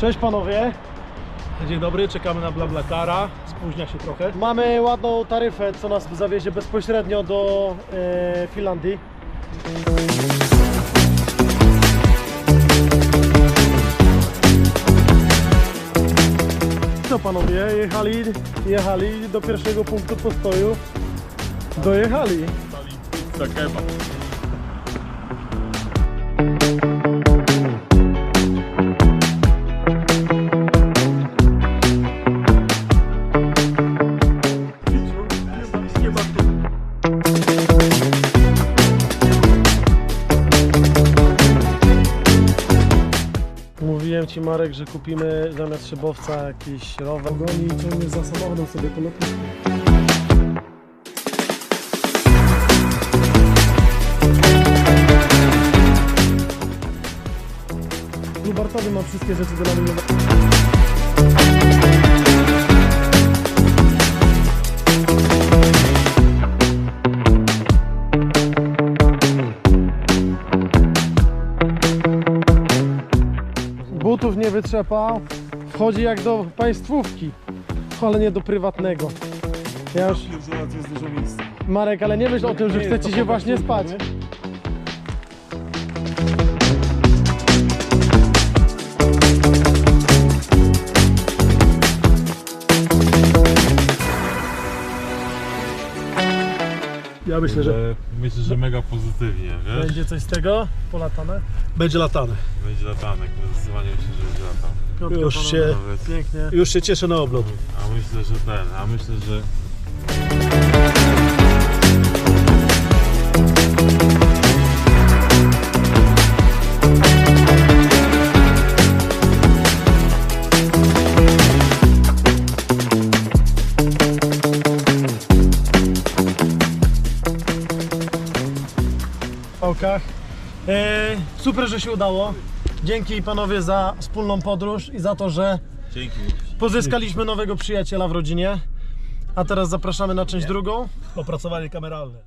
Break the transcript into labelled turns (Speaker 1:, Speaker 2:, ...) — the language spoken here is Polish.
Speaker 1: Cześć panowie.
Speaker 2: Dzień dobry, czekamy na BlaBlaCara. Spóźnia się trochę.
Speaker 1: Mamy ładną taryfę, co nas zawiezie bezpośrednio do e, Finlandii. Co panowie, jechali, jechali do pierwszego punktu postoju. Dojechali.
Speaker 2: Za kebab.
Speaker 1: Mówiłem ci Marek, że kupimy zamiast szybowca jakiś rower. Ogoni i ciągnie za samochodem sobie po lotnisku. Ma wszystkie rzeczy do namalowania. Butów nie wytrzepał. Wchodzi jak do państwówki, ale nie do prywatnego. Ja już...
Speaker 2: Zaraz jest dużo miejsca.
Speaker 1: Marek, ale nie myśl o tym, że chce ci się właśnie spać. Ja myślę, że
Speaker 3: myślę, że mega pozytywnie, wiesz?
Speaker 1: będzie coś z tego polatane.
Speaker 2: Będzie latane.
Speaker 3: Będzie latanek, zdecydowanie myślę, że będzie.
Speaker 1: Piątka
Speaker 2: Już
Speaker 1: panowie.
Speaker 2: się-
Speaker 3: Nawet,
Speaker 1: Pięknie.
Speaker 2: Już się cieszę na oblot.
Speaker 3: a myślę, że ten, a myślę, że
Speaker 1: E, super, że się udało. Dzięki panowie za wspólną podróż i za to, że
Speaker 3: dzięki.
Speaker 1: pozyskaliśmy nowego przyjaciela w rodzinie. A teraz zapraszamy na część drugą.
Speaker 2: Opracowanie kameralne.